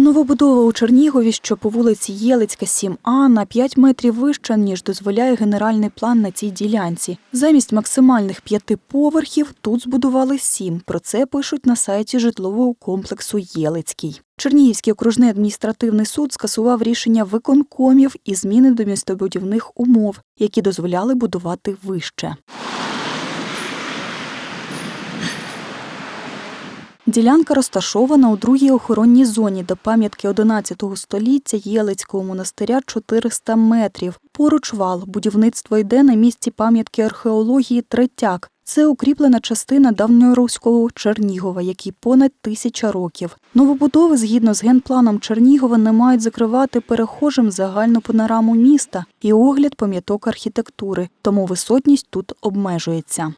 Новобудова у Чернігові, що по вулиці Єлицька, 7А, на 5 метрів вища, ніж дозволяє генеральний план на цій ділянці. Замість максимальних п'яти поверхів тут збудували сім. Про це пишуть на сайті житлового комплексу Єлицький. Чернігівський окружний адміністративний суд скасував рішення виконкомів і зміни до містобудівних умов, які дозволяли будувати вище. Ділянка розташована у другій охоронній зоні до пам'ятки 11 століття Єлицького монастиря 400 метрів. Поруч вал. Будівництво йде на місці пам'ятки археології Третяк. Це укріплена частина давньоруського Чернігова, який понад тисяча років. Новобудови, згідно з генпланом Чернігова, не мають закривати перехожим загальну панораму міста і огляд пам'яток архітектури, тому висотність тут обмежується.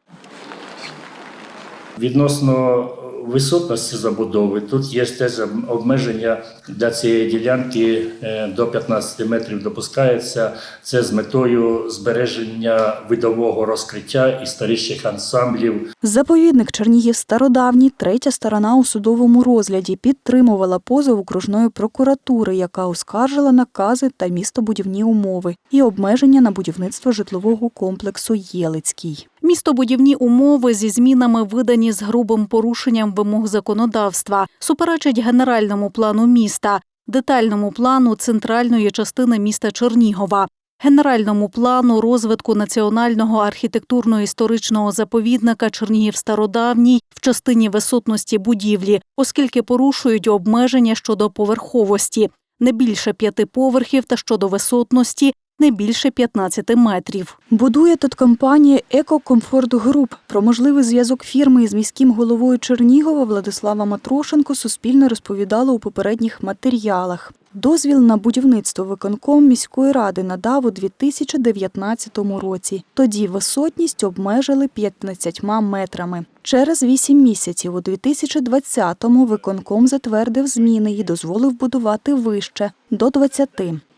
Відносно висотності забудови, тут є теж обмеження для цієї ділянки е, до 15 метрів допускається. Це з метою збереження видового розкриття історичних ансамблів Заповідник Чернігів стародавній, третя сторона у судовому розгляді, підтримувала позов окружної прокуратури, яка оскаржила накази та містобудівні умови і обмеження на будівництво житлового комплексу Єлицький. Містобудівні умови зі змінами видані з грубим порушенням вимог законодавства, суперечать генеральному плану міста, детальному плану центральної частини міста Чернігова, генеральному плану розвитку національного архітектурно-історичного заповідника Чернігів Стародавній в частині висотності будівлі, оскільки порушують обмеження щодо поверховості, не більше п'яти поверхів та щодо висотності не більше 15 метрів. Будує тут компанія «Екокомфорт Груп». Про можливий зв'язок фірми із міським головою Чернігова Владислава Матрошенко Суспільне розповідало у попередніх матеріалах. Дозвіл на будівництво виконком міської ради надав у 2019 році. Тоді висотність обмежили 15 метрами. Через 8 місяців у 2020-му виконком затвердив зміни і дозволив будувати вище до 20.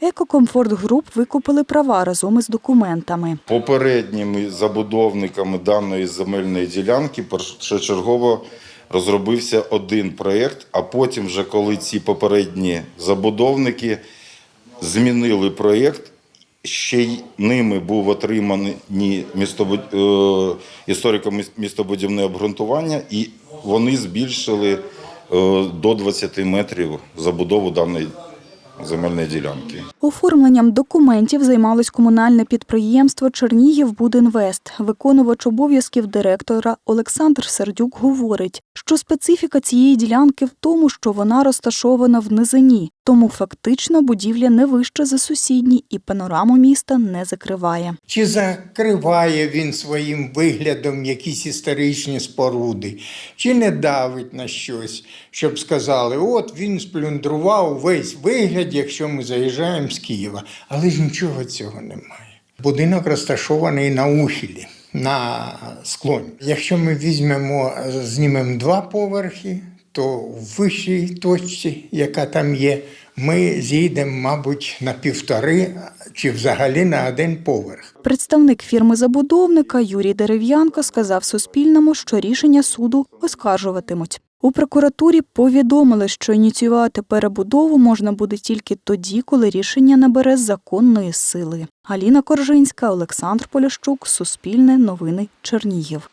Екокомфорт груп викупили права разом із документами. Попередніми забудовниками даної земельної ділянки першочергово розробився один проєкт, а потім, вже коли ці попередні забудовники змінили проєкт, ще й ними був отриманий містобуд... е, історико-містобудівне обґрунтування, і вони збільшили е, до 20 метрів забудову даної земельної ділянки. Оформленням документів займалось комунальне підприємство Чернігівбудінвест. Виконувач обов'язків директора Олександр Сердюк говорить, що специфіка цієї ділянки в тому, що вона розташована в низині, тому фактично будівля не вища за сусідні і панораму міста не закриває. Чи закриває він своїм виглядом якісь історичні споруди, чи не давить на щось, щоб сказали, от він сплюндрував весь вигляд, якщо ми заїжджаємо з Києва. Але ж нічого цього немає. Будинок розташований на ухилі, на склоні. Якщо ми візьмемо, знімемо два поверхи, то в вищій точці, яка там є, ми зійдемо, мабуть, на півтори чи взагалі на один поверх. Представник фірми-забудовника Юрій Дерев'янко сказав Суспільному, що рішення суду оскаржуватимуть. У прокуратурі повідомили, що ініціювати перебудову можна буде тільки тоді, коли рішення набере законної сили. Аліна Коржинська, Олександр Полящук, Суспільне, Новини, Чернігів.